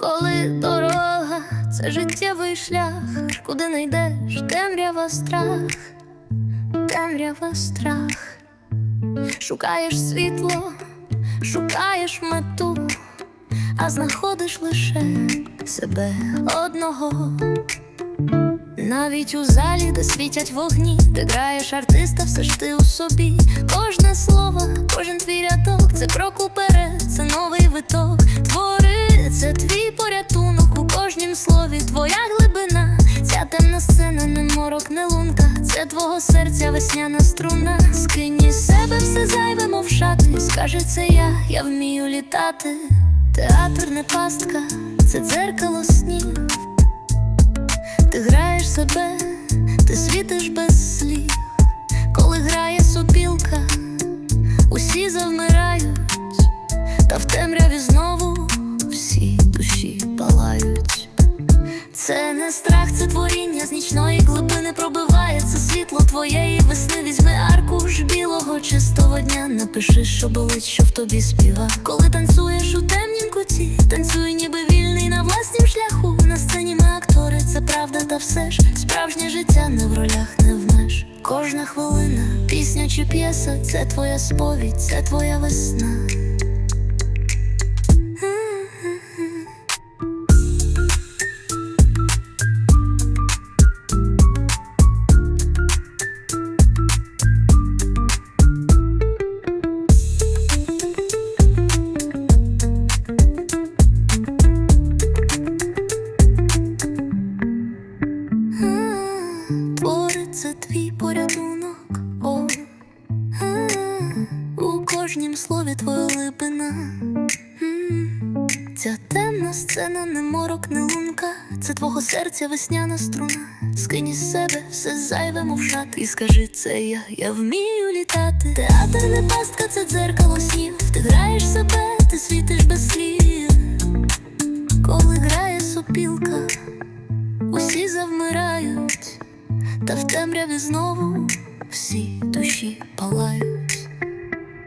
Коли дорога це життєвий шлях, куди не йдеш, темрява страх, темрява страх, шукаєш світло, шукаєш мету, а знаходиш лише себе одного. Навіть у залі, де світять вогні, ти граєш артиста, все ж ти у собі. Кожне слово, кожен твій рядок, це крок уперед, це новий виток. Не морок, не лунка. Це твого серця весняна струна. Скинь із себе все зайве, мов шати. Скажи це я, я вмію літати. Театр не пастка, це дзеркало снів. Ти граєш себе, ти світиш без слів, коли грає сопілка, усі завмирають, та в темряві знову всі душі палають. Це не страх, це творіння з нічної глибини пробивається світло твоєї весни. Візьми аркуш білого чистого дня. Напиши, що болить, що в тобі співа. Коли танцюєш у темнім куті, танцюй, ніби вільний на власнім шляху. На сцені ми актори, це правда, та все ж справжнє життя не в ролях, не в меж. Кожна хвилина, пісня чи п'єса, це твоя сповідь, це твоя весна. Твій порятунок, о, у кожнім слові твоя липина. Ця темна сцена, не морок, не лунка, це твого серця весняна струна. Скинь із себе все зайве, мовчат. і скажи це я, я вмію літати. Театр не пастка, це дзеркало снів. Ти граєш себе, ти світиш без слів. Коли грає сопілка, усі завмирають. Та в темряві знову всі душі палають.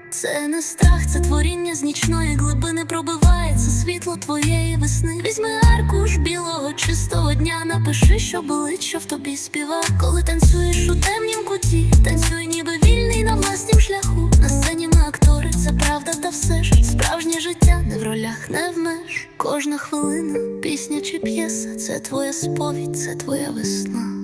Це не страх, це творіння з нічної глибини пробивається світло твоєї весни. Візьми аркуш білого чистого дня. Напиши, що болить, що в тобі співа. Коли танцюєш у темнім куті, танцюй, ніби вільний на власнім шляху. На сцені ми актори, це правда, та все ж справжнє життя не в ролях, не в меж. Кожна хвилина, пісня чи п'єса, це твоя сповідь, це твоя весна.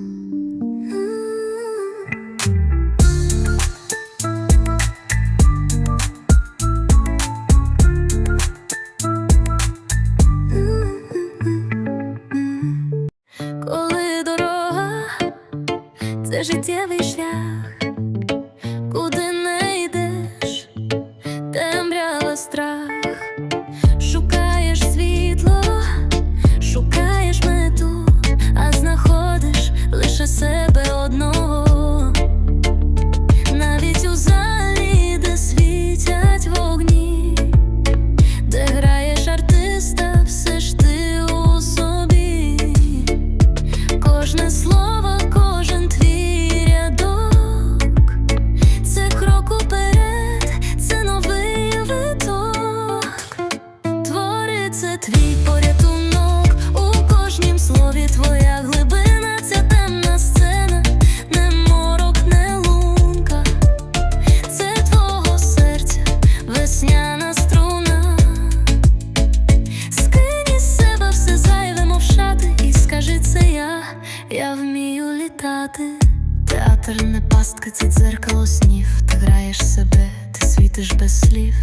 Життєвий шлях, куди не йдеш, темрява страх, шукаєш світло, шукаєш мету, а знаходиш лише себе одного. Навіть у залі, світять вогні, де граєш артиста, все ж ти у. Кожне слово, твій порятунок у кожнім слові твоя глибина, ця темна сцена, не морок, не лунка, це твого серця весняна струна. Скинь із себе все зайве, мов шати, і скажи я вмію літати. Театр не пастка, це дзеркало снів. Ти граєш себе, ти світиш без слів.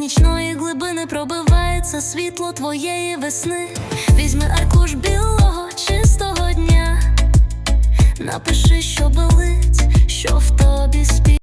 Нічної глибини пробивається світло твоєї весни. Візьми аркуш білого, чистого дня. Напиши, що болить, що в тобі спів.